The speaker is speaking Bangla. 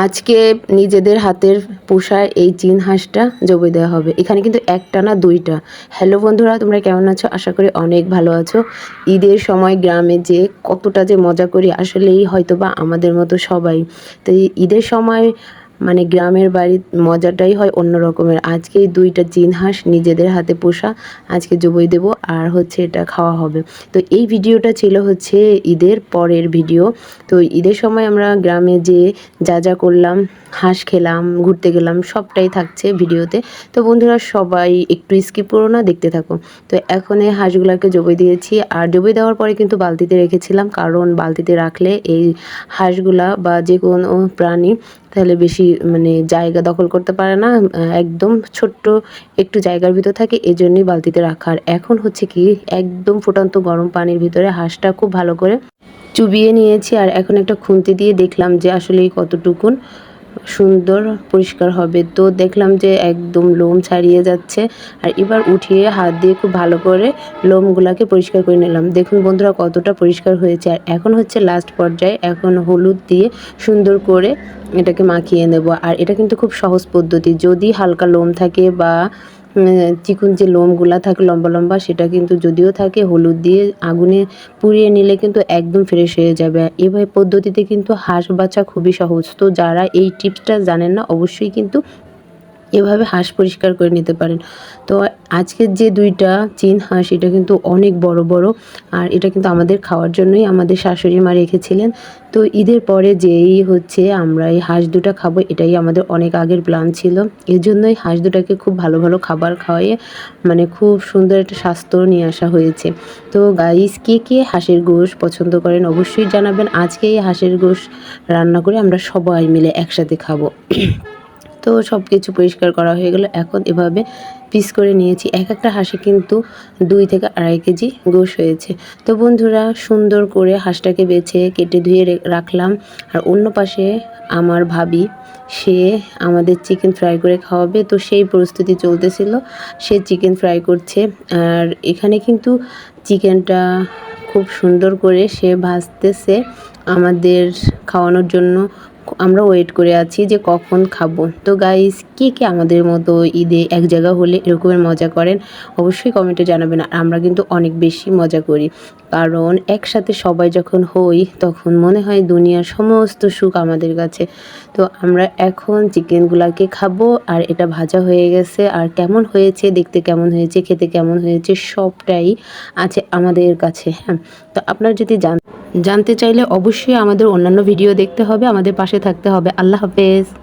আজকে নিজেদের হাতের পোষায় এই চীন হাঁসটা জবে দেওয়া হবে। এখানে কিন্তু একটা না দুইটা। হ্যালো বন্ধুরা, তোমরা কেমন আছো? আশা করি অনেক ভালো আছো। ঈদের সময় গ্রামে যে কতটা যে মজা করি, আসলেই হয়তো বা আমাদের মতো সবাই। তো ঈদের সময় মানে গ্রামের বাড়ির মজাটাই হয় অন্য রকমের। আজকে এই দুইটা চীন হাঁস নিজেদের হাতে পোষা, আজকে জবই দেবো আর হচ্ছে এটা খাওয়া হবে। তো এই ভিডিওটা ছিল হচ্ছে ঈদের পরের ভিডিও। তো ঈদের সময় আমরা গ্রামে যে যা যা করলাম, হাঁস খেলাম, ঘুরতে গেলাম, সবটাই থাকছে ভিডিওতে। তো বন্ধুরা সবাই একটু স্কিপ করো না, দেখতে থাকো। তো এখন এই হাঁসগুলোকে জবই দিয়েছি। আর জবই দেওয়ার পরে কিন্তু বালতিতে রেখেছিলাম, কারণ বালতিতে রাখলে এই হাঁসগুলা বা যে কোনো প্রাণী তাহলে বেশি মানে জায়গা দখল করতে পারে না একদম ছোট্ট একটু জায়গার ভিতর থাকে এই জন্যই বালতিতে রাখার এখন হচ্ছে কি, একদম ফুটান্ত গরম পানির ভিতরে হাঁসটা খুব ভালো করে চুবিয়ে নিয়েছি। আর এখন একটা খুন্তি দিয়ে দেখলাম যে আসলে কতটুকুন। সুন্দর, পরিষ্কার হবে। তো দেখলাম যে একদম লোম ছাড়িয়ে যাচ্ছে। আর এবার উঠিয়ে হাত দিয়ে খুব ভালো করে লোমগুলাকে পরিষ্কার করে নিলাম। দেখুন বন্ধুরা কতটা পরিষ্কার হয়েছে। আর এখন হচ্ছে লাস্ট পর্যায়ে, এখন হলুদ দিয়ে সুন্দর করে এটাকে মাখিয়ে নেব। আর এটা কিন্তু খুব সহজ পদ্ধতি। যদি হালকা লোম থাকে বা চিকুন যে লোমগুলা থাকে, লম্বা লম্বা, সেটা কিন্তু যদিও থাকে, হলুদ দিয়ে আগুনে পুড়িয়ে নিলে কিন্তু একদম ফ্রেশ হয়ে যাবে। এভাবে পদ্ধতিতে কিন্তু হাঁস বাছা খুবই সহজ। তো যারা এই টিপসটা জানেন না, অবশ্যই কিন্তু এভাবে হাঁস পরিষ্কার করে নিতে পারেন। তো আজকের যে দুইটা চীন হাঁস, এটা কিন্তু অনেক বড় বড়। আর এটা কিন্তু আমাদের খাওয়ার জন্যই আমাদের শাশুড়ি মা রেখেছিলেন। তো ঈদের পরে যেই হচ্ছে আমরা এই হাঁস দুটা খাব, এটাই আমাদের অনেক আগের প্ল্যান ছিল। এর জন্যই হাঁস দুটাকে খুব ভালো ভালো খাবার খাওয়াইয়ে মানে খুব সুন্দর একটা স্বাস্থ্য নিয়ে আসা হয়েছে। তো গাইস কে কে হাঁসের গোশ পছন্দ করেন অবশ্যই জানাবেন। আজকে এই হাঁসের গোশ রান্না করে আমরা সবাই মিলে একসাথে খাব। তো সব কিছু পরিষ্কার করা হয়ে গেল। এখন এভাবে পিস করে নিয়েছি। এক একটা হাঁসে কিন্তু দুই থেকে আড়াই কেজি গোশ হয়েছে। তো বন্ধুরা, সুন্দর করে হাঁসটাকে বেছে কেটে ধুয়ে রাখলাম। আর অন্য পাশে আমার ভাবি, সে আমাদের চিকেন ফ্রাই করে খাওয়াবে। তো সেই প্রস্তুতি চলতেছিল। সে চিকেন ফ্রাই করছে। আর এখানে কিন্তু চিকেনটা খুব সুন্দর করে সে ভাজতেছে আমাদের খাওয়ানোর জন্য। আমরা ওয়েট করে আছি যে কখন খাব। তো গাইস কে কে আমাদের মতো ঈদে এক জায়গা হলে এরকমের মজা করেন, অবশ্যই কমেন্টে জানাবেন। আর আমরা কিন্তু অনেক বেশি মজা করি। কারণ একসাথে সবাই যখন হই, তখন মনে হয় দুনিয়ার সমস্ত সুখ আমাদের কাছে। তো আমরা এখন চিকেনগুলাকে খাব, আর এটা ভাজা হয়ে গেছে। আর কেমন হয়েছে, দেখতে কেমন হয়েছে, খেতে কেমন হয়েছে, সবটাই আছে আমাদের কাছে হ্যাঁ। তো আপনার যদি জান জানতে চাইলে অবশ্যই আমাদের অন্যান্য ভিডিও দেখতে হবে আমাদের পাশে থাকতে হবে। আল্লাহ হাফেজ।